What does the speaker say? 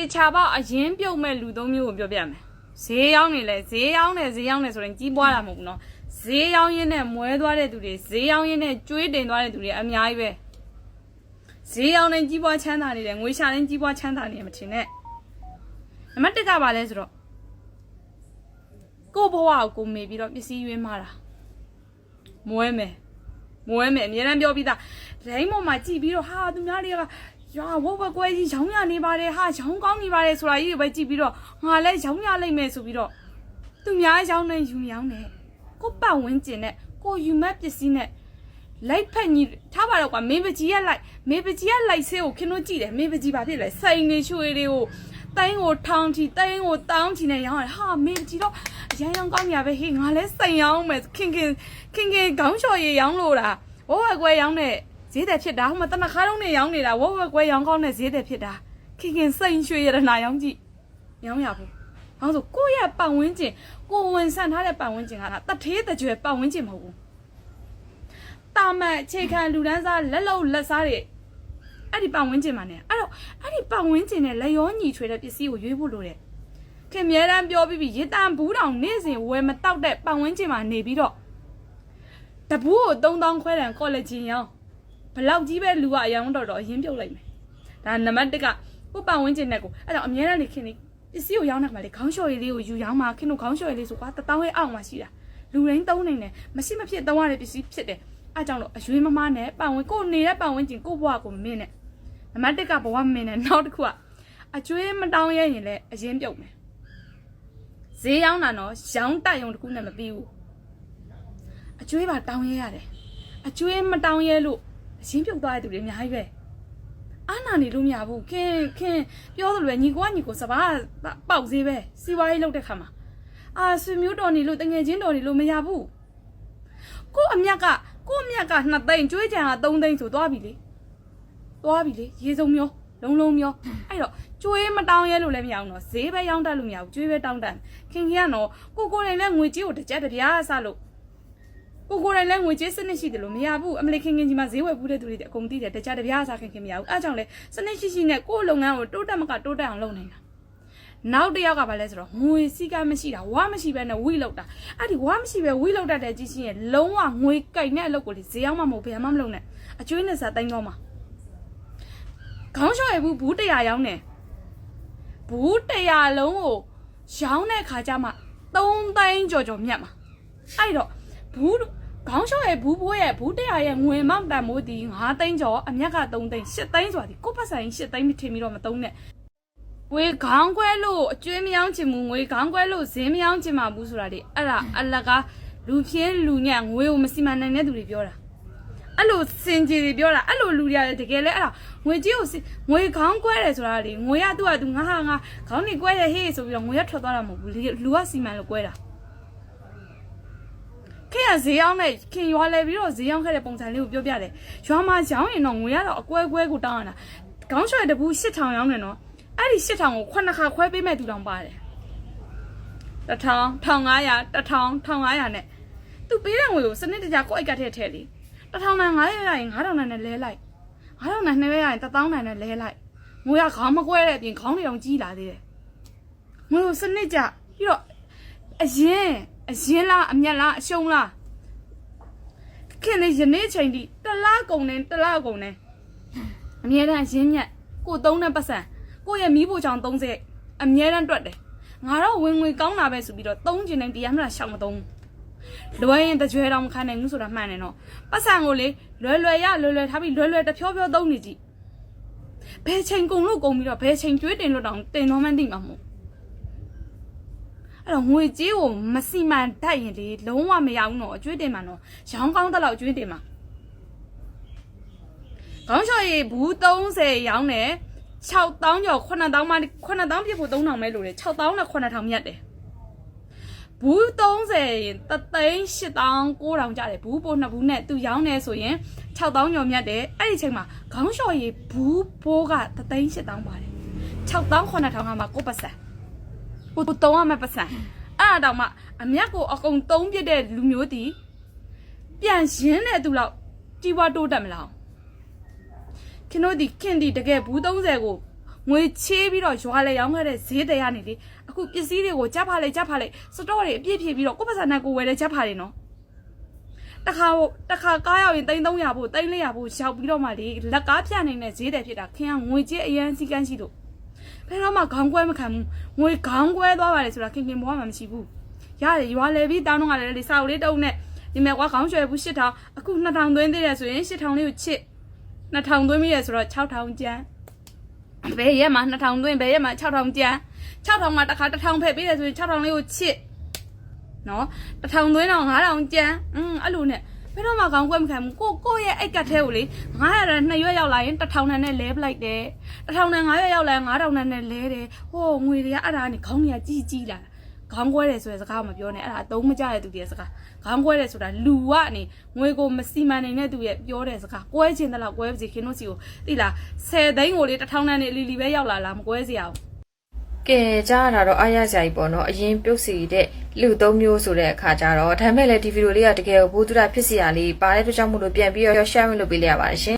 ေချာပေါအရင်ပြုတ်မဲ့လူသုံးမျိုးကိုပြောပြမယ်ဈေးရောက်နေလဲဈေးရောက်နေဈေးရောက်နေဆိုရင်ကြီးပွားတာမဟုတ်ဘူးနော်ဈေးရောက်ရင်းနဲ့မွဲသွားတဲ့သူတွေဈေးရောက်ရင်းနဲ့ကျွေးတင်သွားတဲ့သူတွေအများကြီးပဲဈေးရောက်နေကြီးပွားချမ်းသာနေတယ်ငွေရှာနေကြီးပွားချမ်းသာနေတယ်မထင်နဲ့နံပါတ်1ကပါလဲဆိုတော့ကို့ဘဝကိုကိုမေပြီးတော့ပစ္စည်းရွေးမှားတာမွဲမယ်မွဲမယ်အများအားပြောပြီးသားဒိုင်းပေါ်မှာကြည်ပြီးတော့ဟာသူများတွေက ရွာဝက်ဝက်ကွဲကြီးရောင်းရနေပါတယ်ဟာရောင်းကောင်းနေပါတယ်ဆိုတာကြီးကိုပဲကြည်ပြီးတော့ငါလည်းရောင်းရလိမ့်မယ်ဆိုပြီးတော့သူများရောင်းနေယူရောင်းနေကို့ပတ်ဝန်းကျင်နဲ့ကိုယူမဲ့ပစ္စည်းနဲ့လိုက်ဖက်ညီထားပါတော့ကွာမင်းပကြီးကလိုက်မင်းပကြီးကလိုက်ဆေးကိုခင်းလို့ကြည့်တယ်မင်းပကြီးဘာဖြစ်လဲစိန်နေရွှေတွေကိုတိုင်းကိုထောင်းချီတိုင်းကိုတောင်းချီနဲ့ရောင်းရတယ်ဟာမင်းပကြီးတော့အရန်ရောင်းကောင်းညာပဲဟေးငါလဲစိန်ရောင်းမယ်ခင်ခင်ခင်ခင်ခေါင်းလျှော်ရည်ရောင်းလို့လားဝဝကွဲရောင်းတဲ့ ဈေးတယ်ဖြစ်တာဟိုမှာတနခါလုံးနဲ့ရောင်းနေတာဝဝကွဲရောင်းကောင်းတဲ့ဈေးတယ်ဖြစ်တာခင်ခင်စိန်ရွှေရတနာရောင်းကြည့်ရောင်းရဘူး။ဘာလို့ဆိုကိုယ့်ရဲ့ပတ်ဝန်းကျင်ကိုယ်ဝင်ဆန်ထားတဲ့ပတ်ဝန်းကျင်ကတထေးတကြွယ်ပတ်ဝန်းကျင်မဟုတ်ဘူး။တာမန်အခြေခံလူဒန်းစားလက်လုံလက်စားတွေအဲ့ဒီပတ်ဝန်းကျင်မှာねအဲ့တော့အဲ့ဒီပတ်ဝန်းကျင်နဲ့လက်ရောညီထွေတဲ့ပစ္စည်းကိုရွေးဖို့လိုတယ်။ခင်မြဲတမ်းပြောပြီးပြီရေတံဘူးတောင်နေ့စဉ်ဝယ်မတောက်တဲ့ပတ်ဝန်းကျင်မှာနေပြီးတော့တဘူးကို3000ခွဲတန်ကော်လက်ဂျင်ရောင်း ဘလောက်ကြီးပဲလူကအယောင်တော်တော်အရင်ပြုတ်လိုက်မယ်။ဒါနံပါတ်1ကကိုပတ်ဝန်းကျင်နဲ့ကိုအဲ့တော့အများနဲ့နေခင်နေပစ္စည်းကိုရောင်းနေမှာလေခေါင်းလျှော်ရည်လေးကိုယူရောင်းမှာခင်တို့ခေါင်းလျှော်ရည်လေးဆိုကွာတထောင်ရဲ့အောက်မှာရှိတာလူရင်းသုံးနေတယ်မရှိမဖြစ်သုံးရတဲ့ပစ္စည်းဖြစ်တယ်အဲ့ကြောင့်လို့အရွေးမမနဲ့ပတ်ဝန်းကိုနေတဲ့ပတ်ဝန်းကျင်ကိုဘဝကိုမမင်းနဲ့နံပါတ်1ကဘဝမမင်းနဲ့နောက်တစ်ခုကအကျွေးမတောင်းရရင်လည်းအရင်ပြုတ်မယ်ဈေးရောက်တာတော့ရောင်းတက်ရုံတစ်ခုနဲ့မပြီးဘူးအကျွေးပါတောင်းရရတယ်အကျွေးမတောင်းရလို့အ ရင်ပြုတ်သွားတဲ့သူတွေအများကြီးပဲအာနာနေလို့မရဘူးခင်ခင်ပြောသလိုပဲညီကွာညီကိုစပါးပေါက်သေးပဲစီဝါရေးလောက်တဲ့ခါမှာအာဆွေမျိုးတော်နေလို့တငယ်ချင်းတော်နေလို့မရဘူးကို့အမြက်ကကို့အမြက်က2သိန်းကျွေးကြံက3သိန်းဆိုသွားပြီလေသွားပြီလေရေစုံမျိုးလုံးလုံးမျိုးအဲ့တော့ကျွေးမတောင်းရဲလို့လည်းမရအောင်တော့ဈေးပဲရောင်းတတ်လို့မရဘူးကျွေးပဲတောင်းတတ်ခင်ခင်ကတော့ကိုကိုတိုင်းလည်းငွေကြေးကိုတစ်ကြက်တစ်ပြားဆလို့ ကိုကိုယ်တိုင်လည်းငွေကြေးစနစ်ရှိတယ်လို့မရဘူးအမလီခင်ခင်ကြီးမှာဈေးဝယ်ဘူးတဲ့သူတွေအကုန်သိတယ်တခြားတပြားအစားခင်ခင်မရဘူးအဲကြောင့်လဲစနစ်ရှိရှိနဲ့ကိုယ့်လုပ်ငန်းကိုတိုးတက်မကတိုးတက်အောင်လုပ်နေတာနောက်တစ်ယောက်ကဘာလဲဆိုတော့ငွေစည်းကမ်းမရှိတာဝါမရှိဘဲနဲ့ဝိလောက်တာအဲ့ဒီဝါမရှိဘဲဝိလောက်တတ်တဲ့ကြီးရှင်ရဲ့လုံးဝငွေကြိုက်တဲ့အလုပ်ကိုလေဈေးအောင်မှမဟုတ်ဘယ်မှမလုပ်နဲ့အကျွေးနဲ့စားတိုင်းတော့မှာခေါင်းလျှော်ရဘူးဘူး100ရောင်းနေဘူး100လုံးကိုရောင်းတဲ့ခါကျမှ3သိန်းကြော်ကြော်မြတ်မှာအဲ့တော့ဘူး ခေါင်းလျှော်ရဲ့ဘူးဘိုးရဲ့ဘူး100ရဲ့ငွေမောက်တန်မိုးဒီ9သိန်းကျော်အမြက်က3သိန်း8သိန်းဆိုတာဒီကိုယ့်ပတ်ဆိုင်8သိန်းမထင်ပြီးတော့မသုံးနဲ့ငွေခေါင်းခွဲလို့အကျွေးမယောင်းချင်ဘူးငွေခေါင်းခွဲလို့ဈေးမယောင်းချင်မှာဘူးဆိုတာဒီအဲ့ဒါအလကားလူပြင်းလူညံ့ငွေကိုမစီမံနိုင်တဲ့သူတွေပြောတာအဲ့လိုစင်ကြီးတွေပြောတာအဲ့လိုလူတွေကလည်းတကယ်လဲအဲ့ဒါငွေကြီးကိုစီငွေခေါင်းကွဲတယ်ဆိုတာလေငွေရသူ့ကသူငါဟာငါခေါင်းနေကွဲတယ်ဟေးဆိုပြီးတော့ငွေရထွက်သွားတာမဟုတ်ဘူးလူကစီမံလို့ကွဲတာ ခင်ရဈေးရောက်နဲ့ခင်ရွာလဲပြီးတော့ဈေးရောက်ခဲ့တဲ့ပုံစံလေးကိုပြောပြတယ်။ရွာမှာရောင်းရင်တော့ငွေရတော့အကွဲကွဲကိုတောင်းရတာ။ခေါင်းချွဲတပူ8000ရောင်းနေနော်။အဲ့ဒီ8000ကိုခုနှစ်ခါခွဲပေးမဲ့သူတောင်ပါတယ်။1000 1500 1000 1500နဲ့သူပေးတဲ့ငွေကိုစနစ်တကျကိုယ့်အိတ်ကထည့်ထည့်လေ။1000နဲ့900ရရင်9000နဲ့လဲလိုက်။9000နဲ့200ရရင်1000နဲ့လဲလိုက်။ငွေကခေါင်းမကွဲတဲ့အပြင်ခေါင်းတွေအောင်ကြီးလာသေးတယ်။ငွေကိုစနစ်ကျပြီးတော့အရင် အရင်လားအမျက်လားအရှုံးလားခင်လေယနေ့ချိန်ထိတလားကုန်နေတလားကုန်နေအမြဲတမ်းအရင်မြတ်ကိုသုံးတဲ့ပတ်စံကိုရဲ့မီးဖို့ချောင်30အမြဲတမ်းတွက်တယ်ငါတော့ဝင်ငွေကောင်းတာပဲဆိုပြီးတော့သုံးကျင်နေတရားမလားရှောင်မသုံးလွယ်ရင်တကြွယ်တော့မခံနိုင်ဘူးဆိုတာမှန်တယ်နော်ပတ်စံကိုလေလွယ်လွယ်ရလွယ်လွယ်ထားပြီးလွယ်လွယ်တဖြောဖြောသုံးနေကြည့်ဘယ်ချိန်ကုန်လို့ကုန်ပြီးတော့ဘယ်ချိန်ကျွေးတင်လို့တောင်တင်တော့မှန်းသိမှာမဟုတ် အဲ့တော့ငွေကြေးကိုမစီမံတတ်ရင်လေလုံးဝမရဘူးနော်အကျွေးတင်မှာနော်ရောင်းကောင်းတဲ့လောက်အကျွေးတင်မှာခေါင်းလျှော်ရည်ဘူး30ရောင်းတယ်6000ကျော်9000မှ9000ပြည့်ဖို့3000ပဲလို့လေ6000နဲ့9000မြတ်တယ်ဘူး30ရင်တသိန်း8000 9000ကျတယ်ဘူးပို့နှစ်ဘူးနဲ့သူရောင်းနေဆိုရင်6000ကျော်မြတ်တယ်အဲ့ဒီချိန်မှာခေါင်းလျှော်ရည်ဘူးဘိုးကတသိန်း8000ပါတယ်6000 9000ကမှကိုပတ်စံ ကိုတုံးရမယ့်ပတ်စံအဲ့ဒါတော့မှအမျက်ကိုအကုန်သုံးပြတဲ့လူမျိုးတီပြန်ရင်းတဲ့သူလောက်ကြီးပွားတိုးတက်မလားခင်တို့ဒီခင်ဒီတကယ်ဘူး30ကိုငွေချေးပြီးတော့ရွာလေရောင်းခဲ့တဲ့ဈေးတွေကနေလေအခုပစ္စည်းတွေကိုကြက်ဖာလိုက်ကြက်ဖာလိုက်စတော့တွေအပြည့်ဖြည့်ပြီးတော့ကိုယ့်ပါစံနဲ့ကိုယ်ဝယ်တဲ့ကြက်ဖာတွေနော်တခါတခါကားရောက်ရင်300ဖို့300ဖို့ရောက်ပြီးတော့မှလေလက်ကားပြနေတဲ့ဈေးတွေဖြစ်တာခင်ဗျာငွေကြေးအရန်စီကန်းရှိလို့ ဘယ်တော့မှခေါင်းကွဲမခံဘူးငွေခေါင်းကွဲသွားပါလေဆိုတာခင်ခင်ဘွားမှမရှိဘူးရတယ်ရွာလေပြီးတောင်းတော့ကလည်းလေစာအုပ်လေးတုံးနဲ့ဒီမဲ့ကွာခေါင်းရွှဲဘူး8000အခု2000သွင်းသေးတယ်ဆိုရင်8000လေးကိုချစ်2000သွင်းပြီးရဆိုတော့6000ကျန်ဘယ်ရက်မှာ2000သွင်းဘယ်ရက်မှာ6000ကျန်6000မှာတစ်ခါ1000ဖက်ပေးတယ်ဆိုရင်6000လေးကိုချစ်နော်1000သွင်းတော့9000ကျန်อืมအဲ့လိုနဲ့ ဘယ်တော့မှကောင်းကွက်မခံဘူးကိုကိုရဲ့အိတ်ကတ်ထဲကိုလေ900နဲ့2ရွက်ရောက်လာရင်1000နဲ့လဲပလိုက်တယ်1000နဲ့9ရွက်ရောက်လာရင်9000နဲ့လဲတယ်ဟိုငွေတွေကအဲ့ဒါကနေခေါင်းတွေကကြီးကြီးလာခေါင်းကွဲတယ်ဆိုတဲ့စကားမပြောနဲ့အဲ့ဒါအသုံးမကျတဲ့သူတွေရဲ့စကားခေါင်းကွဲတယ်ဆိုတာလူကနေငွေကိုမစီမံနိုင်တဲ့သူရဲ့ပြောတဲ့စကားကွဲခြင်းတလောက်ကွဲပါစေခင်တို့စီကိုသိလား10သိန်းကိုလေ1000နဲ့လီလီပဲရောက်လာလားမကွဲစေအောင် ကဲကြားရတာတော့အားရစရာကြီးပေါ့နော်အရင်ပြုတ်စီတဲ့လူသုံးမျိုးဆိုတဲ့အခါကျတော့ဒါပေမဲ့လည်းဒီဗီဒီယိုလေးကတကယ်ကိုဘူးတူတာဖြစ်စီရလေးပါတဲ့အတွက်ကြောင့်မို့လို့ပြန်ပြီးတော့ share လုပ်ပေးလိုက်ရပါတယ်ရှင်